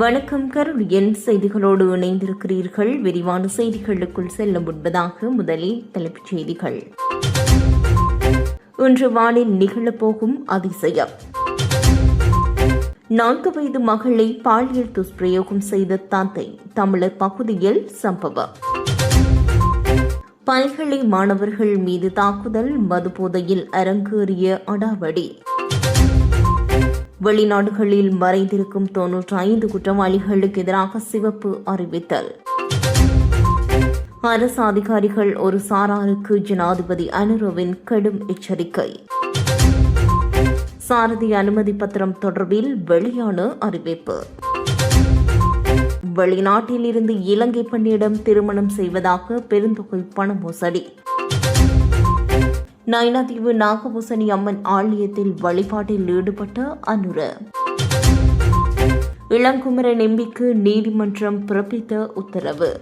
வணக்கம் கருளியன் செய்திகளோடு இணைந்திருக்கிறீர்கள். விரிவான செய்திகளுக்குள் செல்ல முன்பதாக முதலில் தலைப்புச் செய்திகள். இன்று வானில் நிகழப்போகும் அதிசயம். நான்கு வயது மகளை பாலியல் துஷ்பிரயோகம் செய்த தந்தை தமிழர் பகுதியில் சம்பவம். பல்கலை மாணவர்கள் மீது தாக்குதல் மதுபோதையில் அரங்கேறிய அடாவடி. வெளிநாடுகளில் மறைந்திருக்கும் தொன்னூற்றி ஐந்து குற்றவாளிகளுக்கு எதிராக சிவப்பு அறிவித்தல். அரசு அதிகாரிகள் ஒரு சாராருக்கு ஜனாதிபதி அனுரவின் கடும் எச்சரிக்கை. சாரதி அனுமதி பத்திரம் தொடர்பில் வெளியான அறிவிப்பு. வெளிநாட்டில் இருந்து இலங்கை பெண்ணிடம் திருமணம் செய்வதாக பெருந்தொகை பண மோசடி. நயனாதீவு நாகபூசணி அம்மன் ஆலயத்தில் வழிபாட்டில் ஈடுபட்ட அனுர. இளங்குமரன் எம்பிக்கு நீதிமன்றம் பிறப்பித்த உத்தரவு.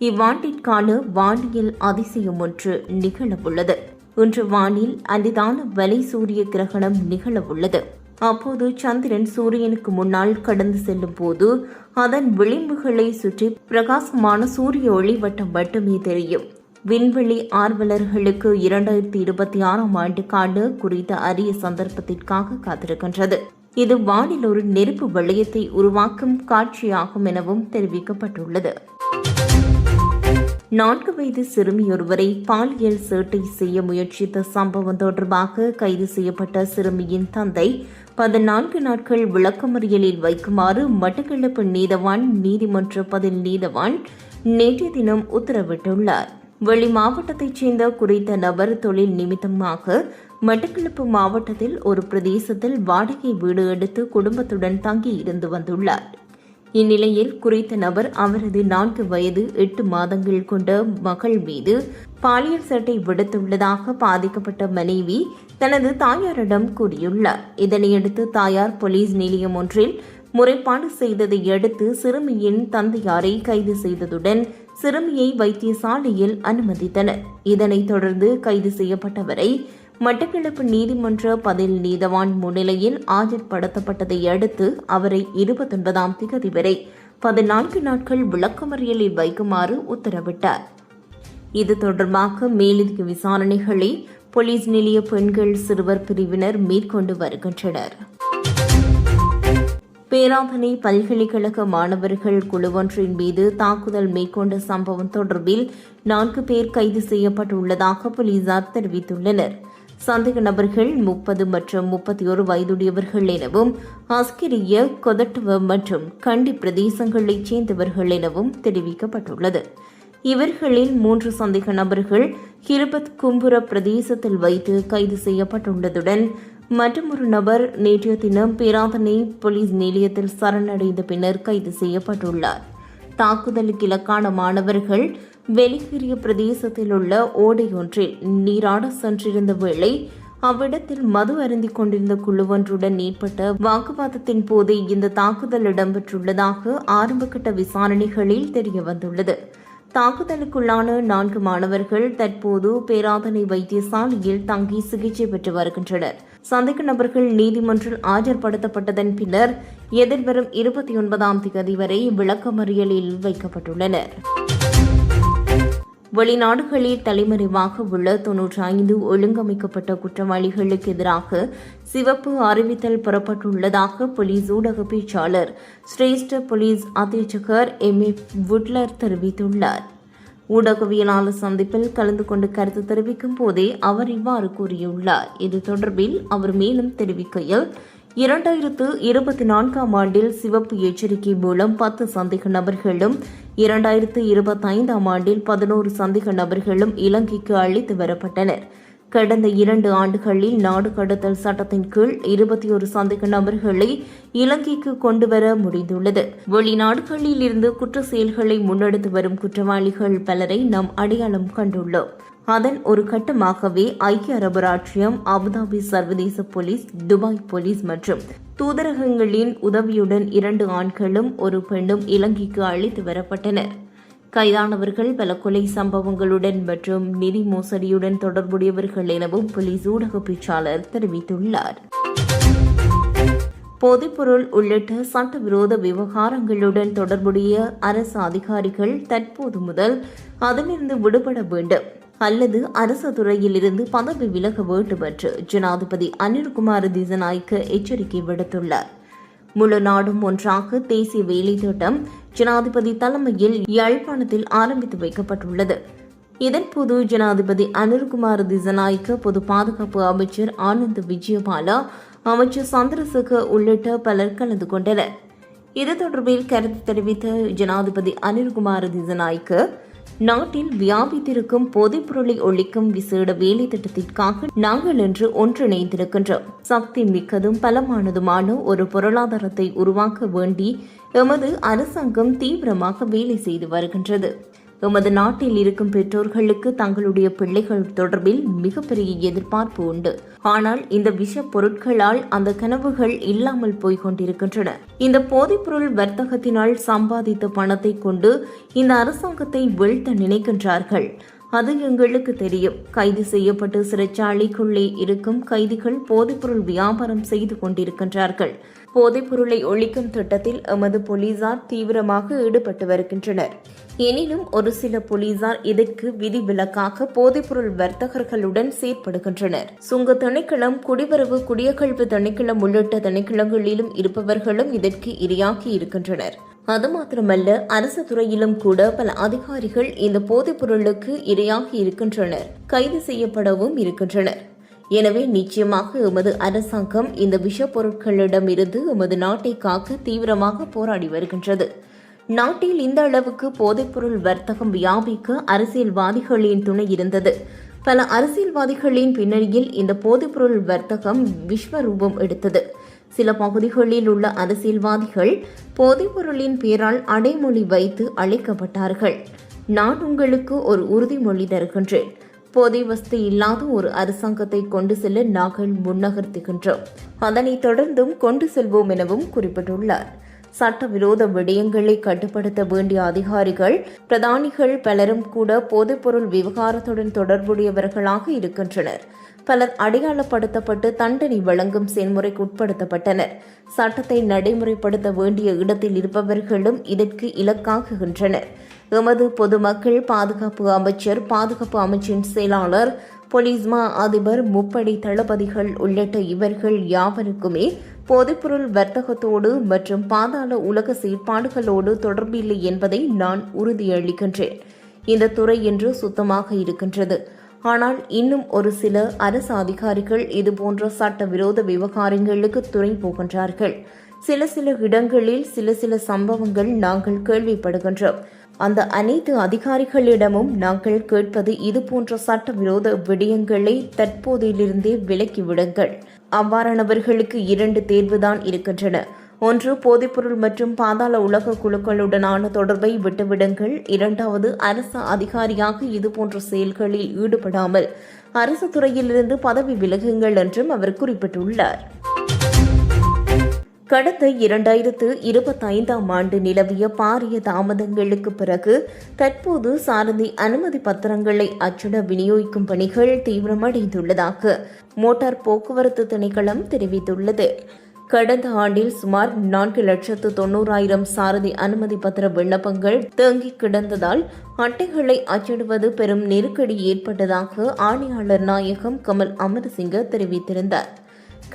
இவ்வாண்டிற்கான வானியல் அதிசயம் ஒன்று நிகழவுள்ளது. இன்று வானில் அரிதான வலை சூரிய கிரகணம் நிகழவுள்ளது. அப்போது சந்திரன் சூரியனுக்கு முன்னால் கடந்து செல்லும் போது அதன் விளிம்புகளை சுற்றி பிரகாசமான சூரிய ஒளி வட்டம் மட்டுமே தெரியும். விண்வெளி ஆர்வலர்களுக்கு இரண்டாயிரத்தி இருபத்தி ஆறாம் ஆண்டுக்கான குறித்த அரிய சந்தர்ப்பத்திற்காக காத்திருக்கின்றது. இது வானில் ஒரு நெருப்பு வளையத்தை உருவாக்கும் காட்சியாகும் எனவும் தெரிவிக்கப்பட்டுள்ளது. நான்கு வயது சிறுமியொருவரை பாலியல் சேட்டை செய்ய முயற்சித்த சம்பவம் தொடர்பாக கைது செய்யப்பட்ட சிறுமியின் தந்தை பதினான்கு நாட்கள் விளக்கமறியலில் வைக்குமாறு மட்டக்களப்பு நீதவான் நீதிமன்ற பதில் நீதவான் நேற்றைய தினம் உத்தரவிட்டுள்ளார். வெளி மாவட்டத்தைச் சேர்ந்த குறித்த நபர் தொழில் நிமித்தமாக மட்டக்களப்பு மாவட்டத்தில் ஒரு பிரதேசத்தில் வாடகை வீடு எடுத்து குடும்பத்துடன் தங்கி இருந்து வந்துள்ளார். இந்நிலையில் குறித்த நபர் அவரது நான்கு வயது எட்டு மாதங்கள் கொண்ட மகள் மீது பாலியல் சட்டை விடுத்துள்ளதாக பாதிக்கப்பட்ட மனைவி தனது தாயாரிடம் கூறியுள்ளார். இதனையடுத்து தாயார் போலீஸ் நிலையம் ஒன்றில் முறைப்பாடு செய்ததை அடுத்து சிறுமியின் தந்தையாரை கைது செய்ததுடன் சிறுமியை வைத்தியசாலையில் அனுமதித்தனர். இதனைத் தொடர்ந்து கைது செய்யப்பட்டவரை மட்டக்களப்பு நீதிமன்ற பதில் நீதவான் முன்னிலையில் ஆஜர்படுத்தப்பட்டதை அடுத்து அவரை இருபத்தொன்பதாம் திகதி வரை பதினான்கு நாட்கள் விளக்கமறியலில் வைக்குமாறு உத்தரவிட்டார். இது தொடர்பாக மேலதிக விசாரணைகளை போலீஸ் நிலைய பெண்கள் சிறுவர் பிரிவினர் மேற்கொண்டு வருகின்றனர். பேராதனை பல்கலைக்கழக மாணவர்கள் குழுவொன்றின் மீது தாக்குதல் மேற்கொண்ட சம்பவம் தொடர்பில் நான்கு பேர் கைது செய்யப்பட்டுள்ளதாக போலீசார் தெரிவித்துள்ளனர். சந்தேக நபர்கள் முப்பது மற்றும் முப்பத்தி ஒரு வயதுடையவர்கள் எனவும் அஸ்கிரிய கொதட்டுவ மற்றும் கண்டி பிரதேசங்களைச் சேர்ந்தவர்கள் எனவும் தெரிவிக்கப்பட்டுள்ளது. இவர்களில் மூன்று சந்தேக நபர்கள் ஹிருபத் கும்புர பிரதேசத்தில் வைத்து கைது செய்யப்பட்டுள்ளதுடன் மற்றும் ஒரு நபர் நேற்றைய தினம் பேராதனை போலீஸ் நிலையத்தில் சரணடைந்த பின்னர் கைது செய்யப்பட்டுள்ளார். தாக்குதலுக்கு இலக்கான மாணவர்கள் வெளிகிரிய பிரதேசத்தில் உள்ள ஓடையொன்றில் நீராட சென்றிருந்த வேளை அவ்விடத்தில் மது அருந்திக் கொண்டிருந்த குழுவொன்றுடன் ஏற்பட்ட வாக்குவாதத்தின் போது இந்த தாக்குதல் இடம்பெற்றுள்ளதாக ஆரம்பகட்ட விசாரணைகளில் தெரியவந்துள்ளது. தாக்குதலுக்குள்ளான நான்கு மாணவர்கள் தற்போது பேராதனை வைத்தியசாலையில் தங்கி சிகிச்சை பெற்று வருகின்றனர். சந்தேக நபர்கள் நீதிமன்றில் ஆஜர்படுத்தப்பட்டதன் பின்னர் எதிர்வரும் இருபத்தி ஒன்பதாம் தேதி வரை விளக்கமறியலில் வைக்கப்பட்டுள்ளனர். வெளிநாடுகளில் தலைமறைவாக உள்ள தொன்னூற்றி ஐந்து ஒழுங்கமைக்கப்பட்ட குற்றவாளிகளுக்கு எதிராக சிவப்பு அறிவித்தல் பெறப்பட்டுள்ளதாக போலீஸ் ஊடக பேச்சாளர் சிரேஷ்ட போலீஸ் அத்தீட்சகர் எம். ஏ. வுட்லர் தெரிவித்துள்ளார். ஊடகவியலாளர் சந்திப்பில் கலந்து கொண்டு கருத்து தெரிவிக்கும் போதே அவர் இவ்வாறு கூறியுள்ளார். இது தொடர்பில் அவர் மேலும் தெரிவிக்கையில் இரண்டாயிரத்து இருபத்தி நான்காம் ஆண்டில் சிவப்பு எச்சரிக்கை மூலம் பத்து சந்தேக நபர்களும் இரண்டாயிரத்து இருபத்தைந்தாம் ஆண்டில் பதினோரு சந்தேக நபர்களும் இலங்கைக்கு அழைத்து வரப்பட்டனர். கடந்த இரண்டு ஆண்டுகளில் நாடு கடத்தல் சட்டத்தின் கீழ் இருபத்தி ஒரு சந்தேக நபர்களை இலங்கைக்கு கொண்டுவர முடிந்துள்ளது. வெளிநாடுகளில் இருந்து குற்ற செயல்களை முன்னெடுத்து வரும் குற்றவாளிகள் பலரை நாம் அடையாளம் கண்டுள்ளோம். அதன் ஒரு கட்டமாகவே ஐக்கிய அரபு ராச்சியம் அபுதாபி சர்வதேச போலீஸ் துபாய் போலீஸ் மற்றும் தூதரகங்களின் உதவியுடன் இரண்டு ஆண்களும் ஒரு பெண்ணும் இலங்கைக்கு அழைத்து வரப்பட்டனர். கைதானவர்கள் பல கொலை சம்பவங்களுடன் மற்றும் நிதி மோசடியுடன் தொடர்புடையவர்கள் எனவும் போலீஸ் ஊடக பேச்சாளர் தெரிவித்துள்ளார். போதைப்பொருள் உள்ளிட்ட சட்டவிரோத விவகாரங்களுடன் தொடர்புடைய அரசு அதிகாரிகள் தற்போது முதல் அதிலிருந்து விடுபட வேண்டும். அல்லது அரசு துறையிலிருந்து பதவி விலக வேண்டும் என்று ஜனாதிபதி அனில்குமார் திசநாய்க்கு எச்சரிக்கை விடுத்துள்ளார். முழு நாடும் ஒன்றாக தேசிய வேலை திட்டம் ஜனாதிபதி தலைமையில் யாழ்ப்பாணத்தில் ஆரம்பித்து வைக்கப்பட்டுள்ளது. இதன்போது ஜனாதிபதி அனில்குமார் திசநாய்க்கு பொது பாதுகாப்பு அமைச்சர் ஆனந்த் விஜயபாலா அமைச்சர் சந்திரசேகர் உள்ளிட்ட பலர் கலந்து கொண்டனர். இது தொடர்பில் கருத்து தெரிவித்த ஜனாதிபதி அனில்குமார் திசநாய்க்கு நாட்டில் வியாபித்திருக்கும் போதைப்பொருளை ஒழிக்கும் விசேட வேலை திட்டத்திற்காக நாங்கள் இன்று ஒன்றிணைந்திருக்கின்றோம். சக்தி மிக்கதும் பலமானதுமான ஒரு பொருளாதாரத்தை உருவாக்க வேண்டி எமது அரசாங்கம் தீவிரமாக வேலை செய்து வருகின்றது. எமது நாட்டில் இருக்கும் பெற்றோர்களுக்கு தங்களுடைய பிள்ளைகள் தொடர்பில் மிகப்பெரிய எதிர்பார்ப்பு உண்டு. ஆனால் இந்த விஷ பொருட்களால் அந்த கனவுகள் இல்லாமல் போய்க் கொண்டிருக்கின்றன. இந்த போதைப்பொருள் வர்த்தகத்தினால் சம்பாதித்த பணத்தை கொண்டு இந்த அரசாங்கத்தை வீழ்த்த நினைக்கின்றார்கள். அது எங்களுக்கு தெரியும். கைது செய்யப்பட்டு சிறைச்சாலைக்குள்ளே இருக்கும் கைதிகள் போதைப்பொருள் வியாபாரம் செய்து கொண்டிருக்கின்றார்கள். போதைப்பொருளை ஒழிக்கும் திட்டத்தில் எமது போலீசார் தீவிரமாக ஈடுபட்டு வருகின்றனர். எனினும் ஒரு சில போலீசார் இதற்கு விதிவிலக்காக போதைப்பொருள் வர்த்தகர்களுடன் செயற்படுகின்றனர். சுங்க திணைக்களம் குடிவரவு குடியகழ்வு திணைக்களம் உள்ளிட்ட திணைக்களங்களிலும் இருப்பவர்களும் இதற்கு இரையாகி இருக்கின்றனர். அது மாத்திரமல்ல அரசு துறையிலும் கூட பல அதிகாரிகள் இந்த போதைப் பொருளுக்கு இரையாகி இருக்கின்றனர். கைது செய்யப்படவும் இருக்கின்றனர். எனவே நிச்சயமாக எமது அரசாங்கம் இந்த விஷப்பொருட்களிடமிருந்து எமது நாட்டை காக்க தீவிரமாக போராடி வருகின்றது. நாட்டில் இந்த அளவுக்கு போதைப்பொருள் வர்த்தகம் வியாபிக்க அரசியல்வாதிகளின் துணை இருந்தது. பல அரசியல்வாதிகளின் பின்னணியில் இந்த போதைப்பொருள் வர்த்தகம் விஸ்வரூபம் எடுத்தது. சில பகுதிகளில் உள்ள அரசியல்வாதிகள் போதைப்பொருளின் பேரால் அடைமொழி வைத்து அழைக்கப்பட்டார்கள். நான் உங்களுக்கு ஒரு உறுதிமொழி தருகின்றேன். போதை வசதி இல்லாத ஒரு அரசாங்கத்தை கொண்டு செல்ல நாங்கள் முன்னகர்த்துகின்றோம். அதனைத் தொடர்ந்தும் கொண்டு செல்வோம் எனவும் குறிப்பிட்டுள்ளார். சட்டவிரோத விடயங்களை கட்டுப்படுத்த வேண்டிய அதிகாரிகள் பிரதானிகள் பலரும் கூட போதைப்பொருள் விவகாரத்துடன் தொடர்புடையவர்களாக இருக்கின்றனர். பலர் அடையாளப்படுத்தப்பட்டு தண்டனை வழங்கும் செயல்முறைக்கு உட்படுத்தப்பட்டனர். சட்டத்தை நடைமுறைப்படுத்த வேண்டிய இடத்தில் இருப்பவர்களும் இதற்கு இலக்காகுகின்றனர் எமது பொதுமக்கள் பாதுகாப்பு அமைச்சர் பாதுகாப்பு அமைச்சின் செயலாளர் பொலிஸ்மா அதிபர் முப்படை தளபதிகள் உள்ளிட்ட இவர்கள் யாவருக்குமே போதைப்பொருள் வர்த்தகத்தோடு மற்றும் பாதாள உலக செயற்பாடுகளோடு தொடர்பில்லை என்பதை நான் உறுதியளிக்கின்றேன். இந்த துறை என்று சுத்தமாக இருக்கின்றது. ஆனால் இன்னும் ஒரு சில அரசு அதிகாரிகள் இதுபோன்ற சட்டவிரோத விவகாரங்களுக்கு துணை போகின்றார்கள். சில சில இடங்களில் சில சில சம்பவங்கள் நாங்கள் கேள்விப்படுகின்றோம். அந்த அனைத்து அதிகாரிகளிடமும் நாங்கள் கேட்பது இதுபோன்ற சட்டவிரோத விடயங்களை தற்போதிலிருந்தே விலக்கிவிடுங்கள் அவ்வாறானவர்களுக்கு இரண்டு தேர்வுதான் இருக்கின்றன. ஒன்று போதைப்பொருள் மற்றும் பாதாள உலக குழுக்களுடனான தொடர்பை விட்டுவிடுங்கள். இரண்டாவது அரசு அதிகாரியாக இதுபோன்ற செயல்களில் ஈடுபடாமல் அரசு துறையிலிருந்து பதவி விலகுங்கள் என்றும் அவர் குறிப்பிட்டுள்ளார். கடந்த இரண்டாயிரத்து இருபத்தைந்தாம் ஆண்டு நிலவிய பாரிய தாமதங்களுக்கு பிறகு தற்போது சாரதி அனுமதி பத்திரங்களை அச்சிட விநியோகிக்கும் பணிகள் தீவிரமடைந்துள்ளதாக மோட்டார் போக்குவரத்து திணைக்களம் தெரிவித்துள்ளது. கடந்த ஆண்டில் சுமார் நான்கு லட்சத்து தொன்னூறாயிரம் சாரதி அனுமதி பத்திர விண்ணப்பங்கள் தேங்கி கிடந்ததால் அட்டைகளை அச்சிடுவது பெரும் நெருக்கடி ஏற்பட்டதாக ஆணையாளர் நாயகம் கமல் அமர்சிங்க தெரிவித்திருந்தார்.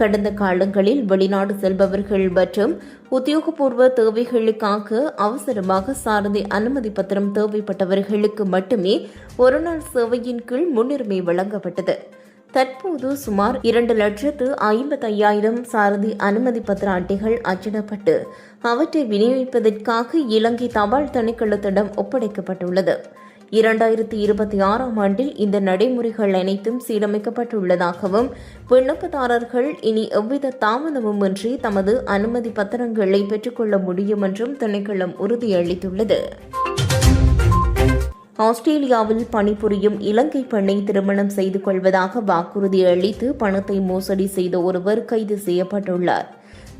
கடந்த காலங்களில் வெளிநாடு செல்பவர்கள் மற்றும் உத்தியோகபூர்வ தேவைகளுக்காக அவசரமாக சாரதி அனுமதி பத்திரம் தேவைப்பட்டவர்களுக்கு மட்டுமே ஒருநாள் சேவையின் கீழ் முன்னுரிமை வழங்கப்பட்டது. தற்போது சுமார் இரண்டு லட்சத்து ஐம்பத்தையாயிரம் சாரதி அனுமதி பத்திர அட்டைகள் அச்சிடப்பட்டு அவற்றை விநியோகிப்பதற்காக இலங்கை தபால் திணைக்களத்திடம் ஒப்படைக்கப்பட்டுள்ளது. இரண்டாயிரத்தி இருபத்தி ஆறாம் ஆண்டில் இந்த நடைமுறைகள் அனைத்தும் சீரமைக்கப்பட்டுள்ளதாகவும் விண்ணப்பதாரர்கள் இனி எவ்வித தாமதமுமின்றி தமது அனுமதி பத்திரங்களை பெற்றுக்கொள்ள முடியும் என்றும் திணைக்களம் உறுதியளித்துள்ளது. ஆஸ்திரேலியாவில் பணிபுரியும் இலங்கை பெண்ணை திருமணம் செய்து கொள்வதாக வாக்குறுதி அளித்து பணத்தை மோசடி செய்த ஒருவர் கைது செய்யப்பட்டுள்ளார்.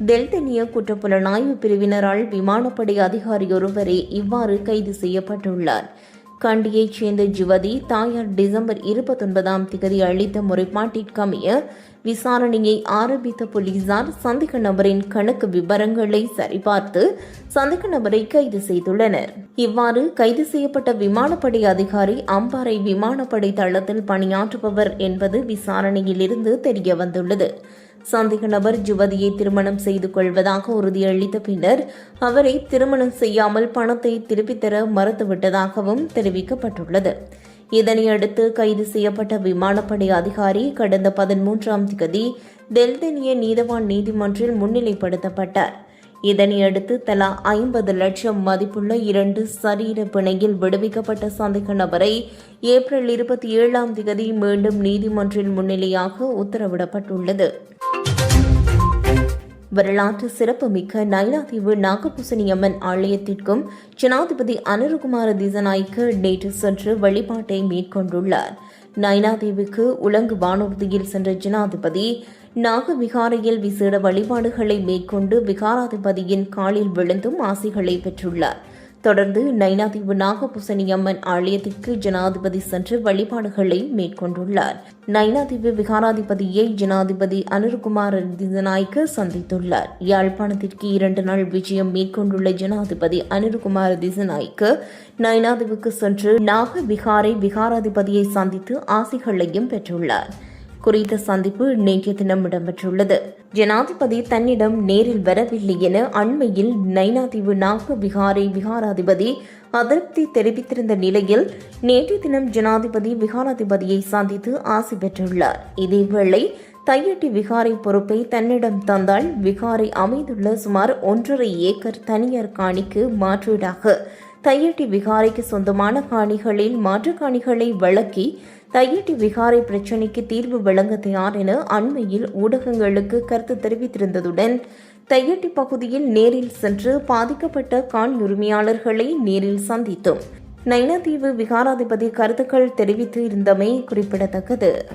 தெல்தெனிய குற்றப்புலனாய்வு பிரிவினரால் விமானப்படை அதிகாரி ஒருவரே இவ்வாறு கைது செய்யப்பட்டுள்ளார். கண்டியைச் சேர்ந்த ஜுவதி தாயார் டிசம்பர் இருபத்தொன்பதாம் திகதி அளித்த முறைப்பாட்டிற்கமைய விசாரணையை ஆரம்பித்த போலீசார் சந்தேக நபரின் கணக்கு விவரங்களை சரிபார்த்து சந்தேக நபரை கைது செய்துள்ளனர். இவ்வாறு கைது செய்யப்பட்ட விமானப்படை அதிகாரி அம்பாறை விமானப்படை தளத்தில் பணியாற்றுபவர் என்பது விசாரணையிலிருந்து தெரிய வந்துள்ளது சந்தேக நபர் ஜுவதியை திருமணம் செய்து கொள்வதாக உறுதியளித்த பின்னர் அவரை திருமணம் செய்யாமல் பணத்தை திருப்பித் தர மறுத்துவிட்டதாகவும் தெரிவிக்கப்பட்டுள்ளது. இதனையடுத்து கைது செய்யப்பட்ட விமானப்படை அதிகாரி கடந்த பதிமூன்றாம் தேதி டெல்தெனிய நீதவான் நீதிமன்றில் முன்னிலைப்படுத்தப்பட்டார். இதனையடுத்து தலா ஐம்பது லட்சம் மதிப்புள்ள இரண்டு சரீர பிணையில் விடுவிக்கப்பட்ட சந்தேக நபரை ஏப்ரல் இருபத்தி ஏழாம் தேதி மீண்டும் நீதிமன்றில் முன்னிலையாக உத்தரவிடப்பட்டுள்ளது. வரலாற்று சிறப்புமிக்க நைனாதீவு நாகபூசணி அம்மன் ஆலயத்திற்கும் ஜனாதிபதி அனுருகுமார திசநாய்க்கு நேற்று சென்று வழிபாட்டை மேற்கொண்டுள்ளார். நைனாதீவுக்கு உலங்கு வானூர்தியில் சென்ற ஜனாதிபதி நாக விகாரையில் விசேட வழிபாடுகளை மேற்கொண்டு விகாராதிபதியின் காலில் விழுந்தும் ஆசிகளை பெற்றுள்ளார். தொடர்ந்து நைனாதீவு நாகபூசணி அம்மன் ஆலயத்திற்கு ஜனாதிபதி சென்று வழிபாடுகளை மேற்கொண்டுள்ளார். நைனாதீவு விகாராதிபதியை ஜனாதிபதி அனுர்குமார் திசநாய்க்கு சந்தித்துள்ளார். யாழ்ப்பாணத்திற்கு இரண்டு நாள் விஜயம் மேற்கொண்டுள்ள ஜனாதிபதி அனுர்குமார் திசநாய்க்கு நைனாதீவுக்கு சென்று நாக விகாரை விகாராதிபதியை சந்தித்து ஆசிகளையும் பெற்றுள்ளார். குறித்த சந்திப்பு நேற்றைய தினம் இடம்பெற்றுள்ளது. ஜனாதிபதி தன்னிடம் நேரில் வரவில்லை என அண்மையில் நைனாதீவு நாக விகாரை விகாராதிபதி அதிருப்தி தெரிவித்திருந்த நிலையில் நேற்றைய தினம் ஜனாதிபதி விகாராதிபதியை சந்தித்து ஆசி பெற்றுள்ளார். இதேவேளை தையட்டி விகாரை பொறுப்பை தன்னிடம் தந்தால் விகாரை அமைந்துள்ள சுமார் ஒன்றரை ஏக்கர் தனியார் காணிக்கு மாற்றீடாக. தையட்டி விகாரைக்கு சொந்தமான காணிகளில் மாற்றுக் காணிகளை வழங்கி தையட்டி விகாரை பிரச்சினைக்கு தீர்வு வழங்க தயார் என அண்மையில் ஊடகங்களுக்கு கருத்து தெரிவித்திருந்ததுடன் தையட்டி பகுதியில் நேரில் சென்று பாதிக்கப்பட்ட காண் உரிமையாளர்களை நேரில் சந்தித்தும். நைனாதீவு விகாராதிபதி கருத்துக்கள் தெரிவித்து இருந்தமை குறிப்பிடத்தக்கது.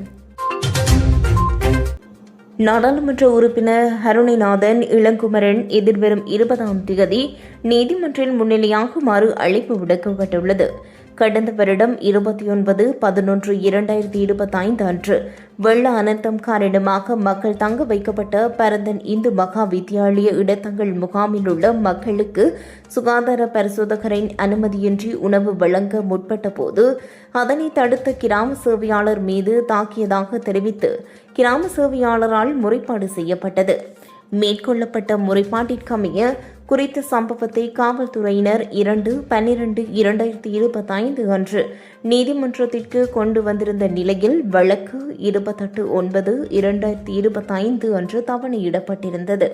நாடாளுமன்ற உறுப்பினர் ஹருணிநாதன் இளங்குமரன் எதிர்வரும் இருபதாம் தேதி நீதிமன்றில் முன்னிலையாகுமாறு அழைப்பு விடுக்கப்பட்டுள்ளது. கடந்த வருடம் இருபத்தி ஒன்பது பதினொன்று இரண்டாயிரத்தி இருபத்தைந்து அன்று வெள்ள அனர்த்தம் காரணமாக மக்கள் தங்க வைக்கப்பட்ட பரந்தன் இந்து மகா வித்தியாலய இடத்தங்கள் முகாமில் உள்ள மக்களுக்கு சுகாதார பரிசோதகரின் அனுமதியின்றி உணவு வழங்க முற்பட்ட போது அதனை தடுத்த கிராம சேவையாளர் மீது தாக்கியதாக தெரிவித்து கிராம சேவையாளரால் முறைப்பாடு செய்யப்பட்டது. மேற்கொள்ளப்பட்ட முறைப்பாட்டிற்கமைய குறித்த சம்பவத்தை காவல்துறையினர் இரண்டு பன்னிரண்டு இரண்டாயிரத்தி இருபத்தைந்து அன்று நீதிமன்றத்திற்கு கொண்டு வந்திருந்த நிலையில் வழக்கு இருபத்தெட்டு ஒன்பது இரண்டாயிரத்தி இருபத்தைந்து அன்று தவணையிடப்பட்டிருந்தது.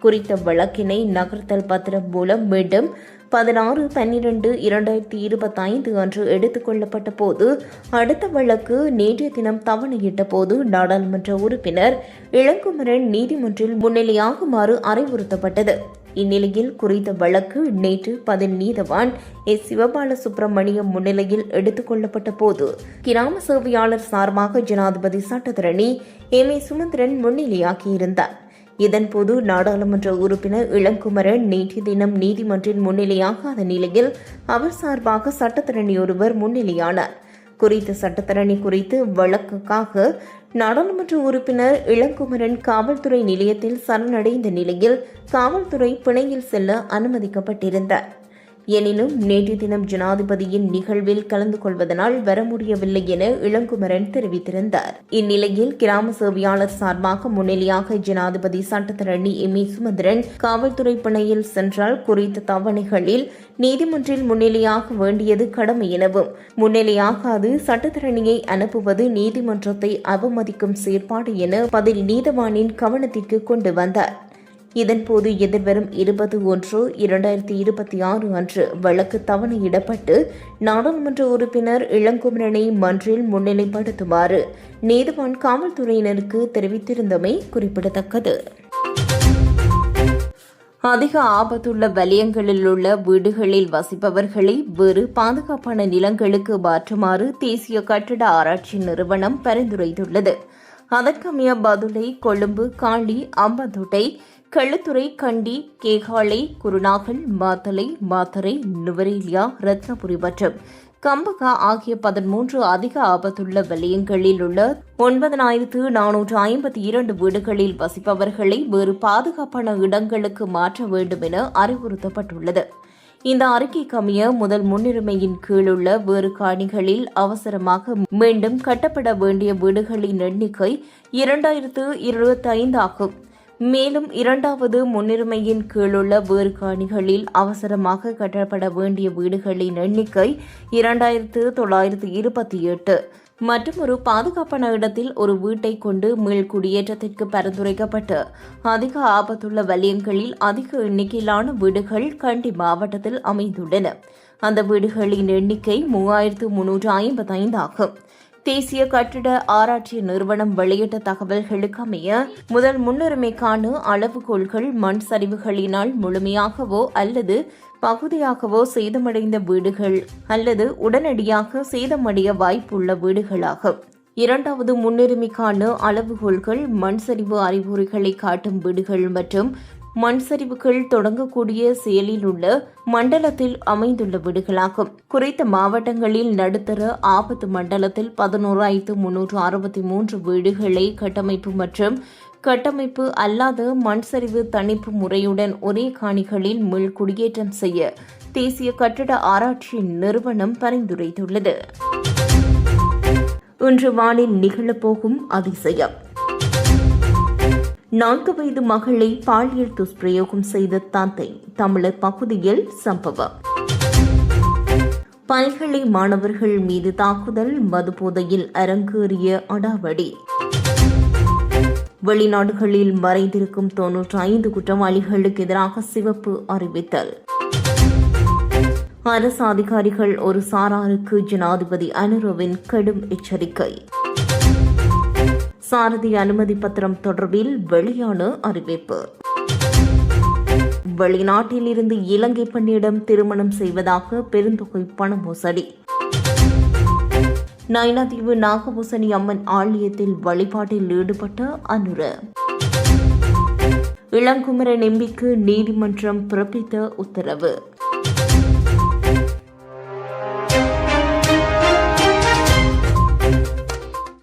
குறித்த வழக்கினை நகர்த்தல் பத்திரம் மூலம் மீண்டும் பதினாறு பன்னிரண்டு இரண்டாயிரத்தி இருபத்தைந்து அன்று எடுத்துக் கொள்ளப்பட்ட போது அடுத்த வழக்கு நேற்றைய தினம் தவணையிட்ட போது நாடாளுமன்ற உறுப்பினர் இளங்குமரன் நீதிமன்றில் முன்னிலையாகுமாறு அறிவுறுத்தப்பட்டது. இந்நிலையில் குறித்த வழக்கு நேற்று பதில் நீதவான் எஸ். சிவபால சுப்பிரமணியம் முன்னிலையில் எடுத்துக் கொள்ளப்பட்ட போது கிராம சேவையாளர் சார்பாக ஜனாதிபதி சட்டத்தரணி எம். ஏ. சுமந்திரன் முன்னிலையாகியிருந்தார். இதன்போது நாடாளுமன்ற உறுப்பினர் இளங்குமரன் நேற்று தினம் நீதிமன்றின் முன்னிலையாகாத நிலையில் அவர் சார்பாக சட்டத்தரணி ஒருவர் முன்னிலையானார். குறித்த சட்டத்தரணி குறித்து வழக்குக்காக நாடாளுமன்ற உறுப்பினர் இளங்குமரன் காவல்துறை நிலையத்தில் சரணடைந்த நிலையில் காவல்துறை பிணையில் செல்ல அனுமதிக்கப்பட்டிருந்தார். எனினும் நேற்று தினம் ஜனாதிபதியின் நிகழ்வில் கலந்து கொள்வதனால் வர முடியவில்லை என இளங்குமரன் தெரிவித்திருந்தார். இந்நிலையில் கிராம சேவையாளர் சார்பாக முன்னிலையாக ஜனாதிபதி சட்டத்தரணி எம். ஏ. சுமந்திரன் காவல்துறை பிணையில் சென்றால் குறித்த தவணைகளில் நீதிமன்றில் முன்னிலையாக வேண்டியது கடமை எனவும் முன்னிலையாகாது சட்டத்தரணியை அனுப்புவது நீதிமன்றத்தை அவமதிக்கும் செயற்பாடு என பதில் நீதவானின் கவனத்திற்கு கொண்டு வந்தார். இதன்போது எதிர்வரும் இருபது ஒன்று இரண்டாயிரத்தி இருபத்தி ஆறு அன்று வழக்கு தவணையிடப்பட்டு நாடாளுமன்ற உறுப்பினர் இளங்குமரனை மன்றில் முன்னிலைப்படுத்துமாறு நீதிவான் காவல்துறையினருக்கு தெரிவித்திருந்தமை குறிப்பிடத்தக்கது. அதிக ஆபத்துள்ள வலயங்களில் உள்ள வீடுகளில் வசிப்பவர்களை வேறு பாதுகாப்பான நிலங்களுக்கு மாற்றுமாறு தேசிய கட்டட ஆராய்ச்சி நிறுவனம் பரிந்துரைத்துள்ளது. அதற்கமைய பதுளை கொழும்பு காளி அம்பந்துட்டை களுத்துறை கண்டி கேகாலை குருநாகல் மாத்தலை மாத்தரை நுவரேலியா ரத்னபுரி மற்றும் கம்பகா ஆகிய பதிமூன்று அதிக ஆபத்துள்ள வலயங்களில் உள்ள ஒன்பதனாயிரத்து நானூற்று ஐம்பத்தி இரண்டு வீடுகளில் வசிப்பவர்களை வேறு பாதுகாப்பான இடங்களுக்கு மாற்ற வேண்டும் என அறிவுறுத்தப்பட்டுள்ளது. இந்த அறிக்கை கமிய முதல் முன்னுரிமையின் கீழுள்ள வேறு காணிகளில் அவசரமாக மீண்டும் கட்டப்பட வேண்டிய வீடுகளின் எண்ணிக்கை இரண்டாயிரத்து இருபத்தைந்து ஆகும். மேலும் இரண்டாவது முன்னுரிமையின் கீழுள்ள வேறு காணிகளில் அவசரமாக கட்டப்பட வேண்டிய வீடுகளின் எண்ணிக்கை இரண்டாயிரத்து தொள்ளாயிரத்து இருபத்தி எட்டு. மற்றும் ஒரு பாதுகாப்பான இடத்தில் ஒரு வீட்டை கொண்டு மீள் குடியேற்றத்திற்கு பரிந்துரைக்கப்பட்டு அதிக ஆபத்துள்ள வலயங்களில் அதிக எண்ணிக்கையிலான வீடுகள் கண்டி மாவட்டத்தில் அமைந்துள்ளன. அந்த வீடுகளின் எண்ணிக்கை மூவாயிரத்து முன்னூற்று ஐம்பத்தைந்து ஆகும். தேசிய கட்டிட ஆராய்ச்சி நிறுவனம் வெளியிட்ட தகவல்களுக்கு அமைய முதல் முன்னுரிமைக்கான அளவுகோல்கள் மண் சரிவுகளினால் முழுமையாகவோ அல்லது பகுதியாகவோ சேதமடைந்த வீடுகள் அல்லது உடனடியாக சேதமடைய வாய்ப்புள்ள வீடுகளாகும். இரண்டாவது முன்னுரிமைக்கான அளவுகோல்கள் மண் சரிவு அறிகுறிகளை காட்டும் வீடுகள் மற்றும் மண் சரிவுகள் தொடங்கக்கூடிய செயலில் உள்ள மண்டலத்தில் அமைந்துள்ள வீடுகளாகும். குறித்த மாவட்டங்களில் நடுத்தர ஆபத்து மண்டலத்தில் பதினோராயிரத்து முன்னூற்று அறுபத்தி மூன்று வீடுகளை கட்டமைப்பு மற்றும் கட்டமைப்பு அல்லாத மண் சரிவு தணிப்பு முறையுடன் ஒரே காணிகளில் மீள் குடியேற்றம் செய்ய தேசிய கட்டிட ஆராய்ச்சி நிறுவனம் பரிந்துரைத்துள்ளது. இன்று வானில் நிகழப்போகும் அதிசயம். நான்கு வயது மகளை பாலியல் துஷ்பிரயோகம் செய்த தந்தை. தமிழர் பகுதியில் சம்பவம். பல்கலை மாணவர்கள் மீது தாக்குதல் மதுபோதையில் அரங்கேறிய அடாவடி. வெளிநாடுகளில் மறைந்திருக்கும் தொன்னூற்றி ஐந்து குற்றவாளிகளுக்கு எதிராக சிவப்பு அறிவித்தல். அரசு அதிகாரிகள் ஒரு சாராருக்கு ஜனாதிபதி அனுரவின் கடும் எச்சரிக்கை. சாரதி அனுமதி பத்திரம் தொடர்பில் வெளியான அறிவிப்பு. வெளிநாட்டில் இருந்து இலங்கை பெண்ணிடம் திருமணம் செய்வதாக பெருந்தொகை பண மோசடி. நயனாதீவு நாகபூசணி அம்மன் ஆலயத்தில் வழிபாட்டில் ஈடுபட்ட அனுர. இளங்குமரன் எம்பிக்கு நீதிமன்றம் பிறப்பித்த உத்தரவு.